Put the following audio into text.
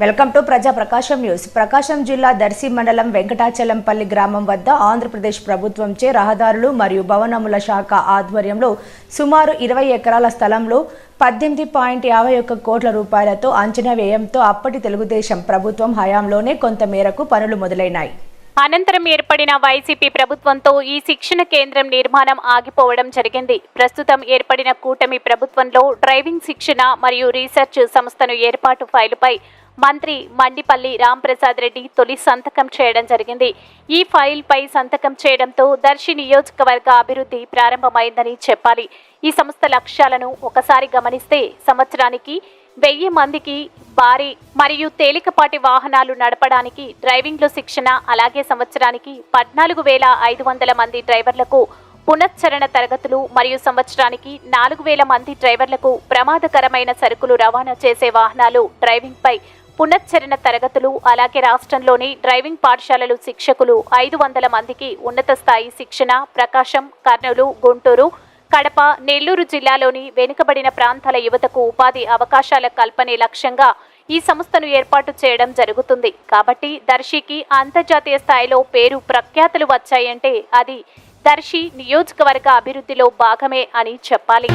Welcome to ప్రజా ప్రకాశం news. ప్రకాశం జిల్లా దర్శి మండలం వెంకటాచలంపల్లి గ్రామం వద్ద ఆంధ్రప్రదేశ్ ప్రభుత్వంచే రహదారులు మరియు భవనముల శాఖ ఆధ్వర్యంలో సుమారు ఇరవై ఎకరాల స్థలంలో పద్దెనిమిది పాయింట్ యాభై ఒక్క కోట్ల రూపాయలతో అంచనా వ్యయంతో అప్పటి తెలుగుదేశం ప్రభుత్వం హయాంలోనే కొంత మేరకు పనులు మొదలైనాయి. అనంతరం ఏర్పడిన వైసీపీ ప్రభుత్వంతో ఈ శిక్షణ కేంద్రం నిర్మాణం ఆగిపోవడం జరిగింది. ప్రస్తుతం ఏర్పడిన కూటమి ప్రభుత్వంలో డ్రైవింగ్ శిక్షణ మరియు రీసెర్చ్ సంస్థను ఏర్పాటు ఫైలుపై మంత్రి మండిపల్లి రాంప్రసాద్ రెడ్డి తొలి సంతకం చేయడం జరిగింది. ఈ ఫైల్పై సంతకం చేయడంతో దర్శి నియోజకవర్గ అభివృద్ధి ప్రారంభమైందని చెప్పాలి. ఈ సంస్థ లక్ష్యాలను ఒకసారి గమనిస్తే సంవత్సరానికి వెయ్యి మందికి భారీ మరియు తేలికపాటి వాహనాలు నడపడానికి డ్రైవింగ్లో శిక్షణ అలాగే సంవత్సరానికి పద్నాలుగు వేల ఐదు వందల మంది డ్రైవర్లకు పునశ్చరణ తరగతులు మరియు సంవత్సరానికి నాలుగు వేల మంది డ్రైవర్లకు ప్రమాదకరమైన సరుకులు రవాణా చేసే వాహనాలు డ్రైవింగ్పై పునశ్చరణ తరగతులు అలాగే రాష్ట్రంలోని డ్రైవింగ్ పాఠశాలలు శిక్షకులు ఐదు వందల మందికి ఉన్నత స్థాయి శిక్షణ ప్రకాశం కర్నూలు గుంటూరు కడప నెల్లూరు జిల్లాలోని వెనుకబడిన ప్రాంతాల యువతకు ఉపాధి అవకాశాల కల్పనే లక్ష్యంగా ఈ సంస్థను ఏర్పాటు చేయడం జరుగుతుంది. కాబట్టి దర్శికి అంతర్జాతీయ స్థాయిలో పేరు ప్రఖ్యాతులు వచ్చాయంటే అది దర్శి నియోజకవర్గ అభివృద్ధిలో భాగమే అని చెప్పాలి.